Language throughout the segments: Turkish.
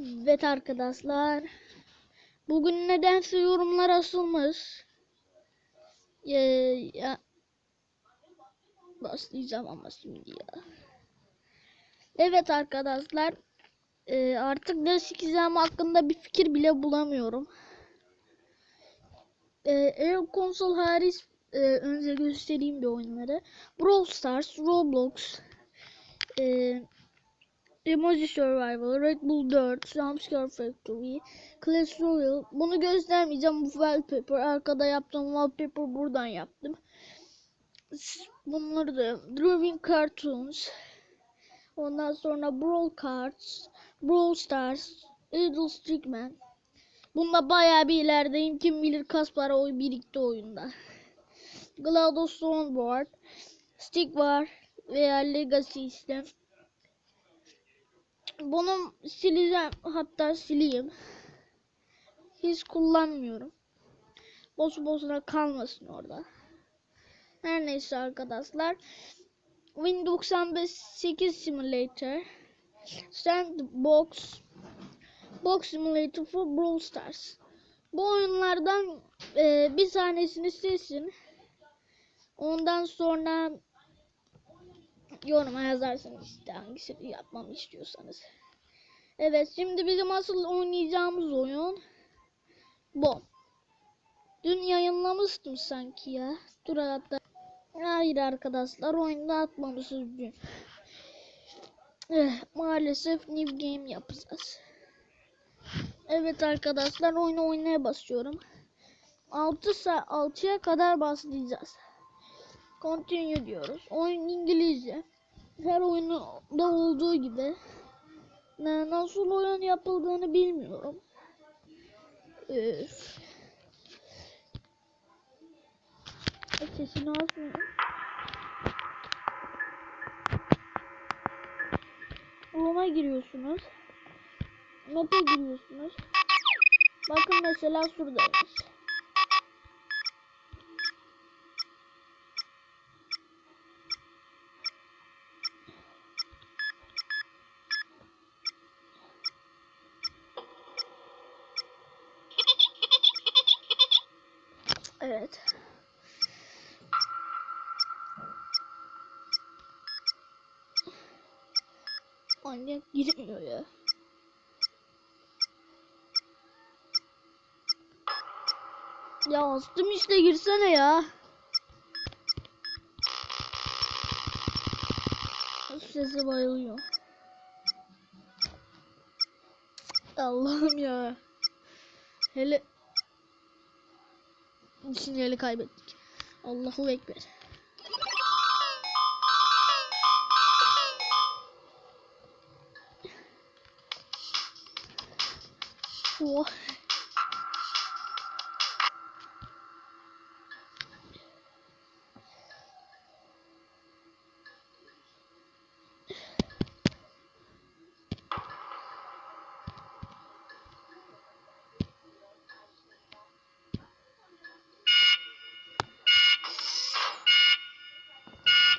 Evet arkadaşlar. Bugün nedense yorumlar asılmış. Ee, ya başlayacağım ama şimdi ya. Evet arkadaşlar. Ee, artık ne sikeceğim hakkında bir fikir bile bulamıyorum. Ee, eğer konsol hariç e, önce göstereyim bir oyunları. Brawl Stars, Roblox, e, Emoji Survival, Red Bull 4, Jumpscare Factory, Clash Royale. Bunu göstermeyeceğim. Bu wallpaper. Arkada yaptığım wallpaper buradan yaptım. Bunları da Drawing Cartoons. Ondan sonra Brawl Cards, Brawl Stars, Idle Stickman. Bunda bayağı bir ilerideyim. Kim bilir kaç para oy birikti oyunda. GLaDOS Soundboard, Stick var veya Legacy sistem. Bunu sileceğim. Hatta sileyim. Hiç kullanmıyorum. Boş boşuna kalmasın orada. Her neyse arkadaşlar. Windows 98 Simulator. Sandbox. Box Simulator for Brawl Stars. Bu oyunlardan e, bir tanesini seçin. Ondan sonra yoruma yazarsınız işte hangisini yapmamı istiyorsanız. Evet şimdi bizim asıl oynayacağımız oyun bu. Dün yayınlamıştım sanki ya. Dur hatta. Hayır arkadaşlar oyunda atmamışız dün. Eh, maalesef new game yapacağız. Evet arkadaşlar oyunu oynaya basıyorum. 6 saat 6'ya kadar başlayacağız. Continue diyoruz. Oyun İngilizce. Her oyunda olduğu gibi. Nasıl oyun yapıldığını bilmiyorum. Üf. Sesini açmıyorum. Room'a giriyorsunuz. Map'e giriyorsunuz. Bakın mesela şuradayız. Evet. Manyak girmiyor ya. Ya astım işte girsene ya. Sese bayılıyor. Allah'ım ya. Hele sinyali kaybettik. Allahu ekber. Oh.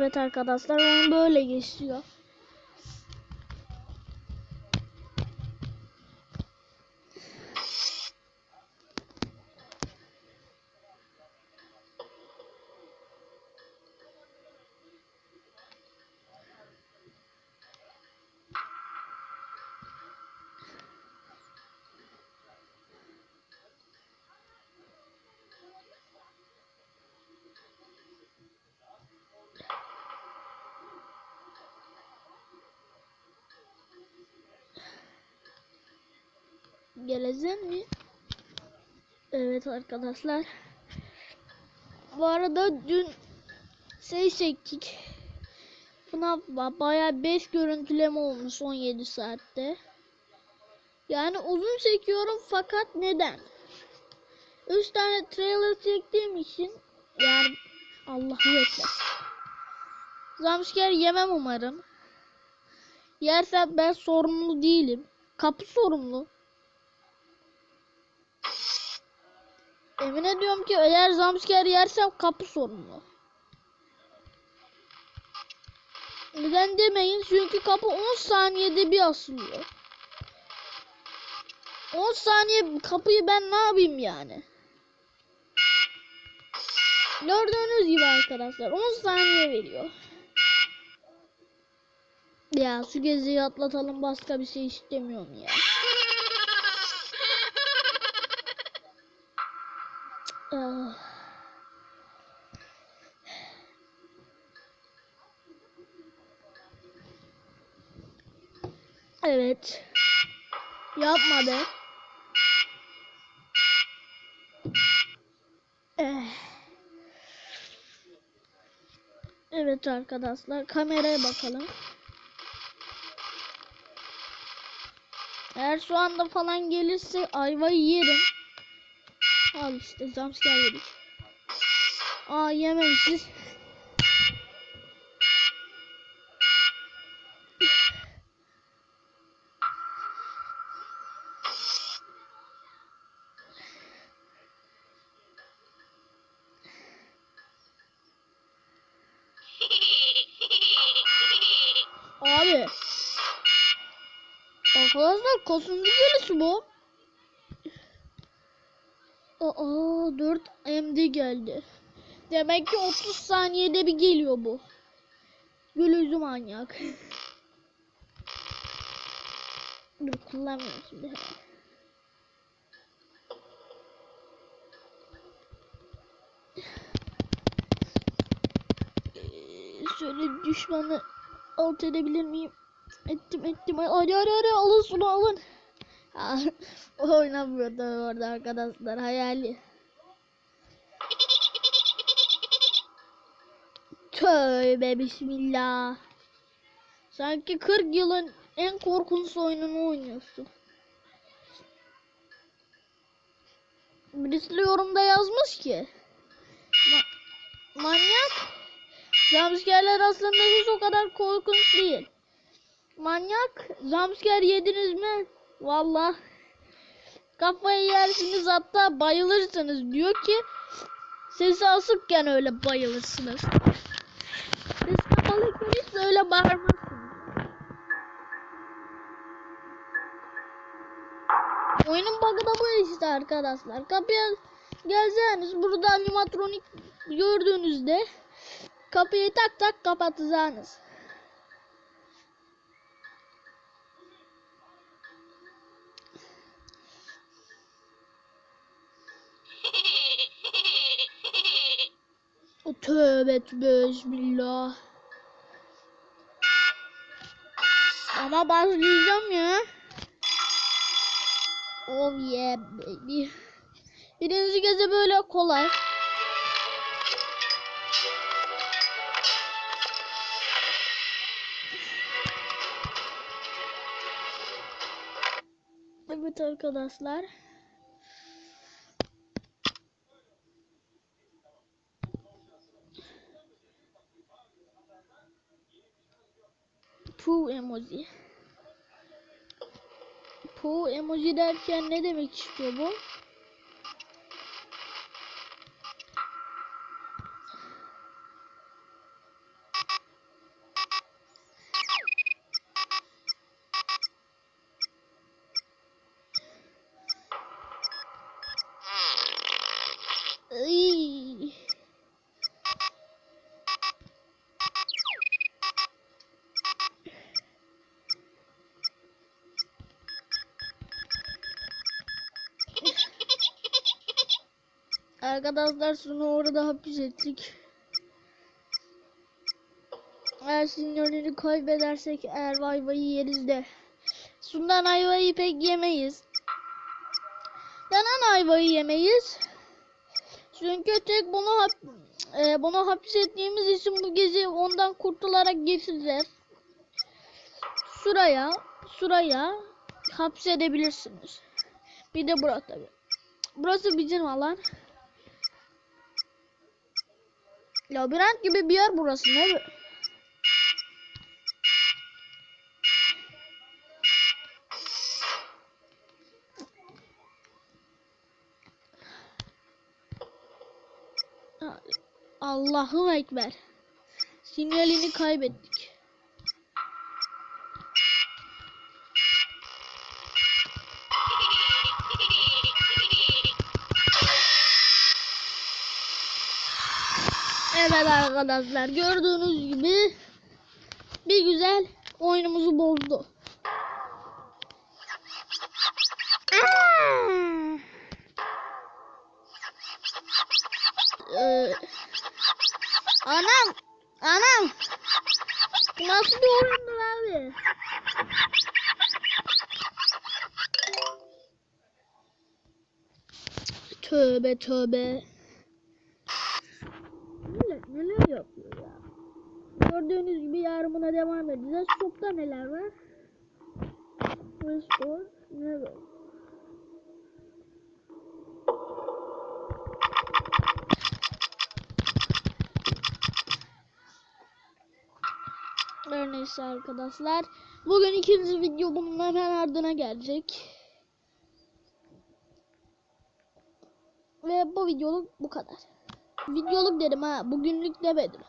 Evet arkadaşlar oyun böyle geçiyor. Gelecek mi? Evet arkadaşlar. Bu arada dün şey çektik. Var. Baya 5 görüntüleme olmuş 17 saatte. Yani uzun çekiyorum fakat neden? 3 tane trailer çektiğim için yani Allah'ı ekber. Zamşker yemem umarım. Yersem ben sorumlu değilim. Kapı sorumlu. Emin ediyorum ki eğer jumpscare yersem kapı sorumlu. Neden demeyin çünkü kapı 10 saniyede bir asılıyor. 10 saniye kapıyı ben ne yapayım yani? Gördüğünüz gibi arkadaşlar 10 saniye veriyor. Ya şu geziyi atlatalım başka bir şey istemiyorum ya. Ah. Evet. Yapma be. Eh. Evet arkadaşlar kameraya bakalım. Eğer şu anda falan gelirse ayvayı yerim. Al işte jumpscare yedik. Aa yememişiz. Abi. Arkadaşlar kaçıncı gelişi bu? Aa 4 MD geldi. Demek ki 30 saniyede bir geliyor bu. Gülüzü manyak. Dur kullanmıyorum şimdi. Ee, Şöyle düşmanı alt edebilir miyim? Ettim ettim. Hadi hadi hadi alın şunu alın. Ha, o oynamıyor tabii orada arkadaşlar hayali. Tövbe bismillah. Sanki 40 yılın en korkunç oyununu oynuyorsun. Birisi yorumda yazmış ki. Ma- manyak. Jumpscare'ler aslında hiç o kadar korkunç değil. Manyak. Jumpscare yediniz mi? Valla. Kafayı yersiniz hatta bayılırsınız. Diyor ki sesi asıkken öyle bayılırsınız. Siz kapalıyken hiç öyle bağırmazsınız. Oyunun bug'ı da bu işte arkadaşlar. Kapıya gelseniz burada animatronik gördüğünüzde kapıyı tak tak kapatacaksınız. Tövbe tövbe bismillah. Ama başlayacağım ya. Oh yeah baby. Birinci gece böyle kolay. Evet arkadaşlar. Poo emoji. Poo emoji derken ne demek istiyor bu? Arkadaşlar şunu orada hapis ettik. Eğer sinyalini kaybedersek eğer ayvayı yeriz de. Şundan ayvayı pek yemeyiz. Neden ayvayı yemeyiz? Çünkü tek bunu hap e, bunu hapis ettiğimiz için bu gezi ondan kurtularak geçeceğiz. Şuraya, şuraya hapsedebilirsiniz. Bir de burası tabi. Burası bizim alan. Labirent gibi bir yer burası ne? Allahu Ekber. Sinyalini kaybettik. Evet arkadaşlar gördüğünüz gibi bir güzel oyunumuzu bozdu. Ee, anam, anam. Bu nasıl bir oyundur abi? Tövbe tövbe. Millet neler yapıyor ya? Gördüğünüz gibi yarımına devam edeceğiz. Shop'ta neler var? Restore. Neler? Her neyse arkadaşlar. Bugün ikinci video bunun hemen ardına gelecek. Ve bu videoluk bu kadar. Videoluk dedim ha. Bugünlük demedim.